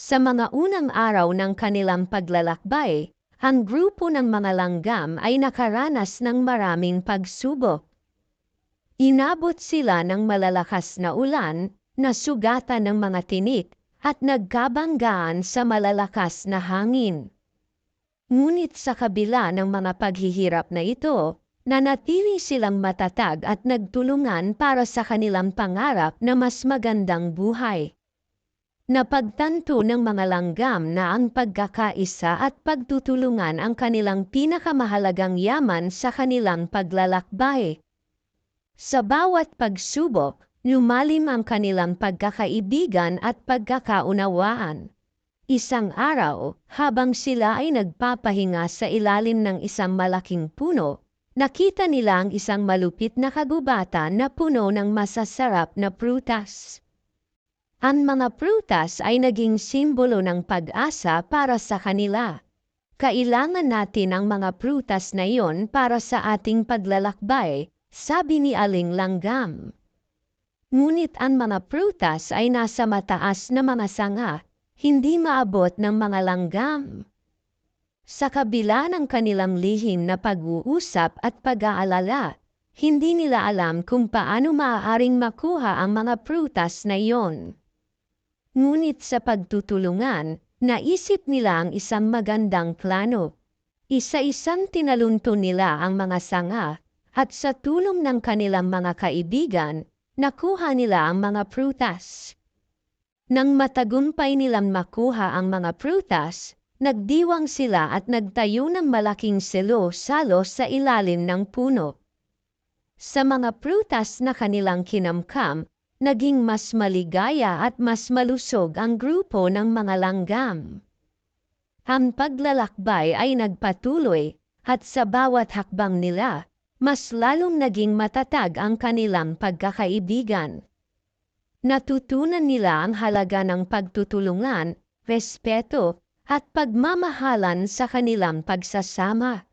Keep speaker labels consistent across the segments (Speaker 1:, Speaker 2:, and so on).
Speaker 1: Sa mga unang araw ng kanilang paglalakbay, ang grupo ng mga langgam ay nakaranas ng maraming pagsubok. Inabot sila ng malalakas na ulan, nasugatan ng mga tinik, at nagkabanggaan sa malalakas na hangin. Ngunit sa kabila ng mga paghihirap na ito, nanatili silang matatag at nagtulungan para sa kanilang pangarap na mas magandang buhay. Napagtanto ng mga langgam na ang pagkakaisa at pagtutulungan ang kanilang pinakamahalagang yaman sa kanilang paglalakbay. Sa bawat pagsubok, lumalim ang kanilang pagkakaibigan at pagkakaunawaan. Isang araw, habang sila ay nagpapahinga sa ilalim ng isang malaking puno, nakita nila ang isang malupit na kagubatan na puno ng masasarap na prutas. Ang mga prutas ay naging simbolo ng pag-asa para sa kanila. Kailangan natin ang mga prutas na iyon para sa ating paglalakbay, sabi ni Aling Langgam. Ngunit ang mga prutas ay nasa mataas na mga sanga, hindi maabot ng mga langgam. Sa kabila ng kanilang lihim na pag-uusap at pag-aalala, hindi nila alam kung paano maaaring makuha ang mga prutas na iyon. Ngunit sa pagtutulungan, naisip nila ang isang magandang plano. Isa-isang tinalunto nila ang mga sanga, at sa tulong ng kanilang mga kaibigan, nakuha nila ang mga prutas. Nang matagumpay nilang makuha ang mga prutas, nagdiwang sila at nagtayo ng malaking selo-salo sa ilalim ng puno. Sa mga prutas na kanilang kinamkam, naging mas maligaya at mas malusog ang grupo ng mga langgam. Ang paglalakbay ay nagpatuloy, at sa bawat hakbang nila, mas lalong naging matatag ang kanilang pagkakaibigan. Natutunan nila ang halaga ng pagtutulungan, respeto, at pagmamahalan sa kanilang pagsasama.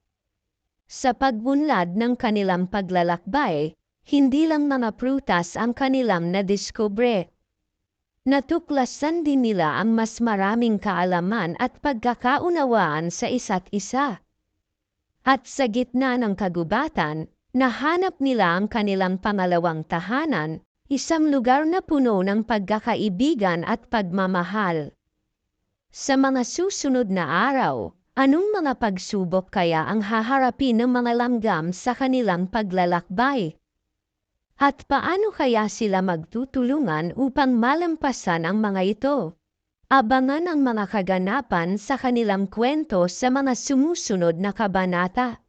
Speaker 1: Sa pagbunlad ng kanilang paglalakbay, hindi lang mga prutas ang kanilang nadiskubre. Natuklasan din nila ang mas maraming kaalaman at pagkakaunawaan sa isa't isa. At sa gitna ng kagubatan, nahanap nila ang kanilang pangalawang tahanan, isang lugar na puno ng pagkakaibigan at pagmamahal. Sa mga susunod na araw, anong mga pagsubok kaya ang haharapin ng mga langgam sa kanilang paglalakbay? At paano kaya sila magtutulungan upang malampasan ang mga ito? Abangan ang mga kaganapan sa kanilang kwento sa mga sumusunod na kabanata.